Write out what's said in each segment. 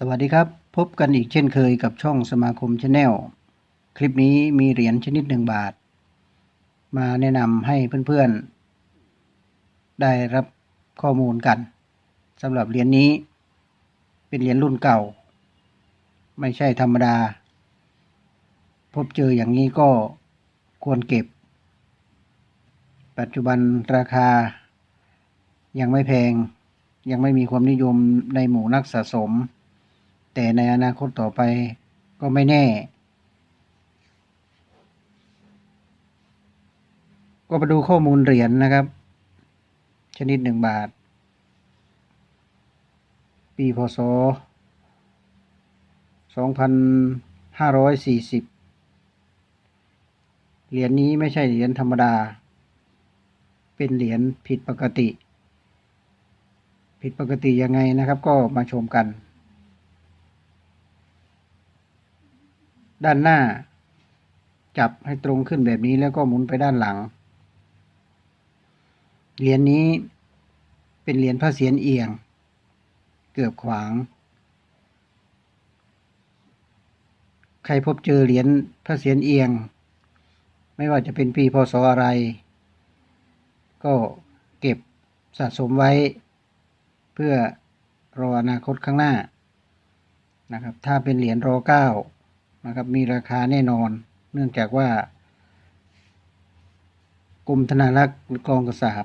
สวัสดีครับ พบกันอีกเช่นเคยกับช่องสมาคมชาแนลคลิปนี้มีเหรียญชนิดหนึ่งบาท มาแนะนำให้เพื่อนๆ ได้รับข้อมูลกันสำหรับเหรียญนี้ เป็นเหรียญรุ่นเก่า ไม่ใช่ธรรมดา พบเจออย่างนี้ก็ควรเก็บ ปัจจุบันราคายังไม่แพง ยังไม่มีความนิยมในหมู่นักสะสม แต่ในอนาคตต่อไปก็ไม่แน่ ก็มาดูข้อมูลเหรียญนะครับ ชนิดหนึ่งบาท ปีพศ2540 เหรียญนี้ไม่ใช่เหรียญธรรมดา เป็นเหรียญผิดปกติ ผิดปกติยังไงนะครับ ก็มาชมกัน ด้านหน้า จับให้ตรงขึ้นแบบนี้แล้วก็หมุนไปด้านหลัง เหรียญนี้เป็นเหรียญพระเศียรเอียง เกือบขวาง ใครพบเจอเหรียญพระเศียรเอียง ไม่ว่าจะเป็นปีพศอะไร ก็เก็บสะสมไว้ เพื่อรออนาคตข้างหน้านะครับ ถ้าเป็นเหรียญรอเก้า นะครับ มีราคาแน่นอน เนื่องจากว่ากรมธนารักษ์หรือกองกระสาบ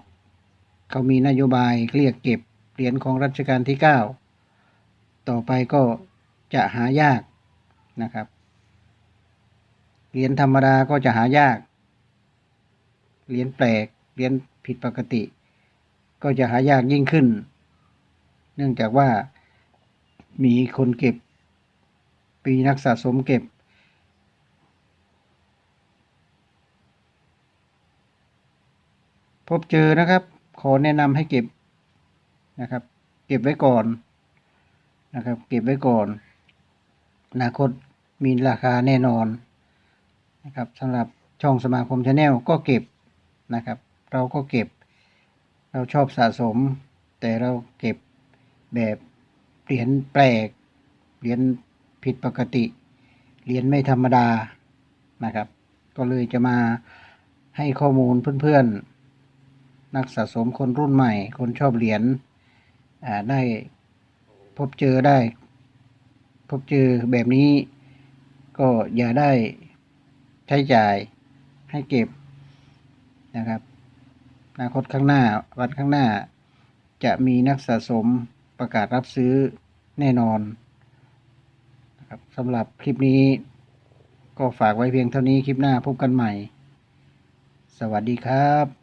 เขามีนโยบายเรียกเก็บเหรียญของรัชกาลที่ 9 ต่อไปก็จะหายากนะครับ เหรียญธรรมดาก็จะหายาก เหรียญแปลก เหรียญผิดปกติ ก็จะหายากยิ่งขึ้น เนื่องจากว่ามีคนเก็บ ปีนักสะสมเก็บ พบเจอนะครับ ขอแนะนำให้เก็บนะครับ เก็บไว้ก่อนนะครับ เก็บไว้ก่อนอนาคตมีราคาแน่นอนนะครับสำหรับช่องสมาคมชาแนลก็เก็บนะครับ เราก็เก็บ เราชอบสะสม แต่เราเก็บแบบเหรียญแปลกเหรียญ ผิดปกติ เหรียญไม่ธรรมดานะครับ ก็เลยจะมาให้ข้อมูลเพื่อนๆ นักสะสมคนรุ่นใหม่ คนชอบเหรียญอ่าได้พบเจอได้ พบเจอแบบนี้ก็อย่าได้ใช้จ่ายให้เก็บนะครับอนาคตข้างหน้าวันข้างหน้าจะมีนักสะสมประกาศรับซื้อแน่นอน ครับสำหรับคลิปนี้ ก็ฝากไว้เพียงเท่านี้คลิปหน้าพบกันใหม่ สวัสดีครับ